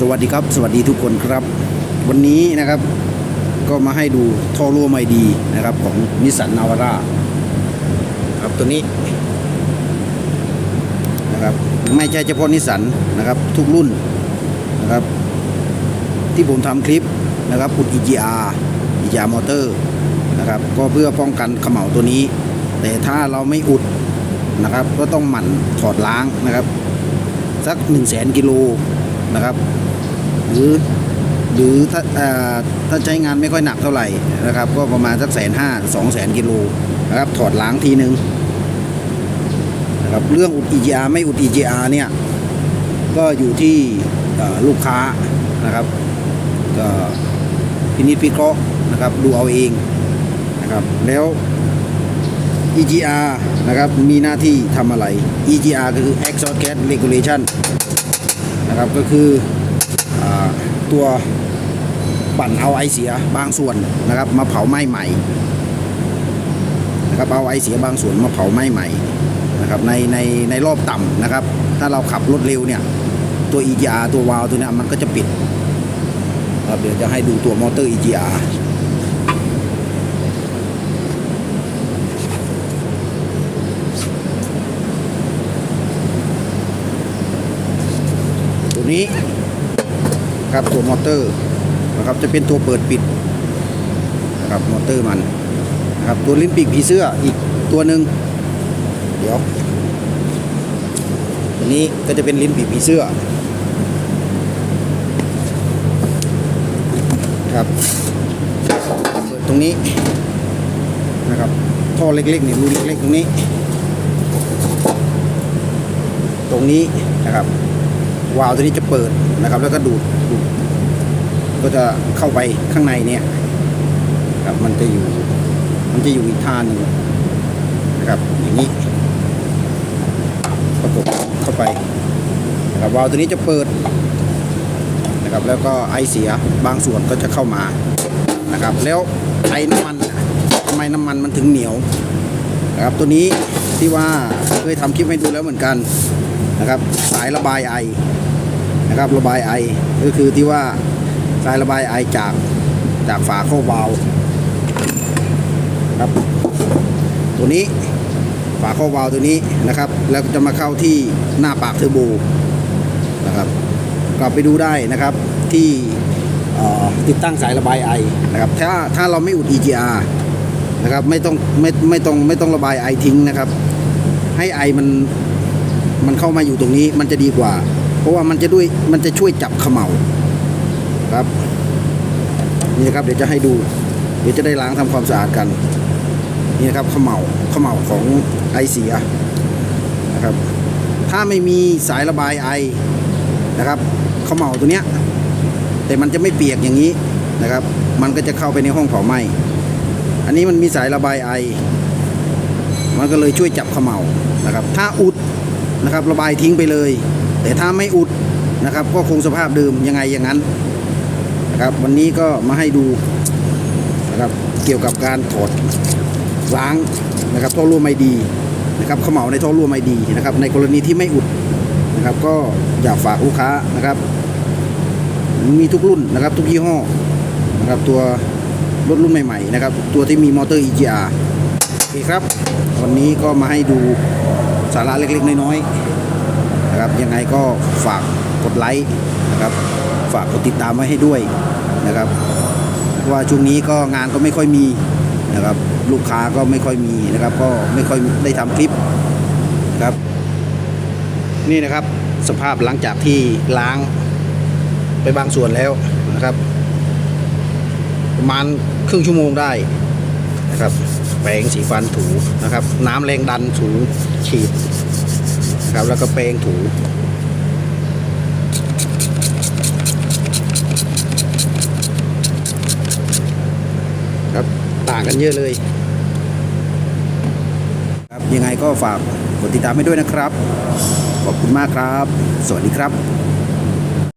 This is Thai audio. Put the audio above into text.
สวัสดีครับ สวัสดีทุกคนครับ วันนี้นะครับก็มาให้ดูท่อรั่วไม่ดีนะครับของนิสสันนาวาร่าครับตัวนี้นะครับไม่ใช่เฉพาะนิสสันนะครับทุกรุ่นนะครับ ที่ผมทำคลิปนะครับอุด EGR EGR มอเตอร์นะครับก็เพื่อป้องกันเขม่าตัวนี้ แต่ถ้าเราไม่อุดนะครับ ก็ต้องหมั่นถอดล้างนะครับ สัก1 0 0 0 0แสนกิโล นะครับ หรือหรือถ้าถ้าใช้งานไม่ค่อยหนักเท่าไหร่นะครับ ก็ประมาณสักแสนห้าสองแสนกิโลนะครับ ถอดล้างทีนึงนะครับเรื่องอุด EGR ไม่อุด EGR เนี่ย ก็อยู่ที่ลูกค้านะครับก็พินิจพิเคราะห์นะครับ ดูเอาเองนะครับแล้ว EGR นะครับมีหน้าที่ทำอะไร EGR ก็คือ Exhaust Gas Regulation นะครับก็คืออตัวปั่นเอาไอเสียบางส่วนนะครับมาเผาไหม้ใหม่นะครับเอาไอเสียบางส่วนมาเผาไหม้ใหม่นะครับในในในรอบต่ำนะครับ ถ้าเราขับรถเร็วเนี่ยตัว EGR ตัววาล์วตัวเนี้ยมันก็จะปิดครับเดี๋ยวจะให้ดูตัวมอเตอร์ EGR นี้ครับตัวมอเตอร์นะครับจะเป็นตัวเปิดปิดนะครับมอเตอร์มันนะครับตัวลิ้นปีกผีเสื้ออีกตัวหนึ่งเดี๋ยวตัวนี้ก็จะเป็นลิ้นปีกผีเสื้อครับเปิดตรงนี้นะครับท่อเล็กๆนี่รูเล็กๆตรงนี้ ตรงนี้นะครับ วาล์วตัวนี้จะเปิดนะครับ แล้วก็ดูดดูดก็จะเข้าไปข้างในเนี่ยครับมันจะอยู่ มันจะอยู่อีกท่าหนึ่งนะครับอย่างนี้ประกบเข้าไปนะครับวาล์วตัวนี้จะเปิดนะครับ แล้วก็ไอเสียบางส่วนก็จะเข้ามานะครับ แล้วไอน้ำมันทำไมน้ำมันมันถึงเหนียวนะครับตัวนี้ที่ว่าเคยทำคลิปให้ดูแล้วเหมือนกัน นะครับ สายระบายไอนะครับระบายไอก็คือที่ว่าสายระบายไอจากจากฝาเข้าวาล์วครับตัวนี้ฝาเข้าวาลตัวนี้นะครับ แล้วจะมาเข้าที่หน้าปากเทอร์โบนะครับกลับไปดูได้นะครับที่ติดตั้งสายระบายไอนะครับถ้าถ้าเราไม่อุด EGR นะครับไม่ต้องไม่ไม่ต้องไม่ต้องระบายไอทิ้งนะครับ ให้ไอมัน มันเข้ามาอยู่ตรงนี้มันจะดีกว่า เพราะว่ามันจะด้วยมันจะช่วยจับเขมเหลาครับนี่นะครับเดี๋ยวจะให้ดู เดี๋ยวจะได้ล้างทำความสะอาดกัน นี่นะครับเขมเหลาเขมเหลาของไอเสียนะครับ ถ้าไม่มีสายระบายไอนะครับเขมเหลาตัวเนี้ยแต่มันจะไม่เปียกอย่างนี้นะครับ มันก็จะเข้าไปในห้องเผาไหม้อันนี้มันมีสายระบายไอ มันก็เลยช่วยจับเขมเหลานะครับ ถ้าอุด นะครับระบายทิ้งไปเลย แต่ถ้าไม่อุดนะครับ ก็คงสภาพเดิมยังไงอย่างนั้นนะครับวันนี้ก็มาให้ดูนะครับเกี่ยวกับการถอดล้างนะครับท่อรั่วไม่ดีนะครับเขม่าในท่อรั่วไม่ดีนะครับ ในกรณีที่ไม่อุดนะครับ ก็อยากฝากลูกค้านะครับ มีทุกรุ่นนะครับ ทุกยี่ห้อนะครับตัวรถรุ่นใหม่ๆนะครับ ตัวที่มีมอเตอร์ EGR โอเคครับ วันนี้ก็มาให้ดู สาระเล็กๆ น้อยๆนะครับยังไงก็ฝากกดไลค์นะครับฝากกดติดตามไว้ให้ด้วยนะครับเพราะว่าช่วงนี้ก็งานก็ไม่ค่อยมีนะครับลูกค้าก็ไม่ค่อยมีนะครับ ก็ไม่ค่อยได้ทำคลิปนะครับ นี่นะครับสภาพหลังจากที่ล้างไปบางส่วนแล้วนะครับ ประมาณครึ่งชั่วโมงได้นะครับ แปรงสีฟันถูนะครับ น้ำแรงดันถูฉีดครับแล้วก็แปรงถูครับต่างกันเยอะเลยครับยังไงก็ฝากกดติดตามให้ด้วยนะครับ ขอบคุณมากครับ สวัสดีครับ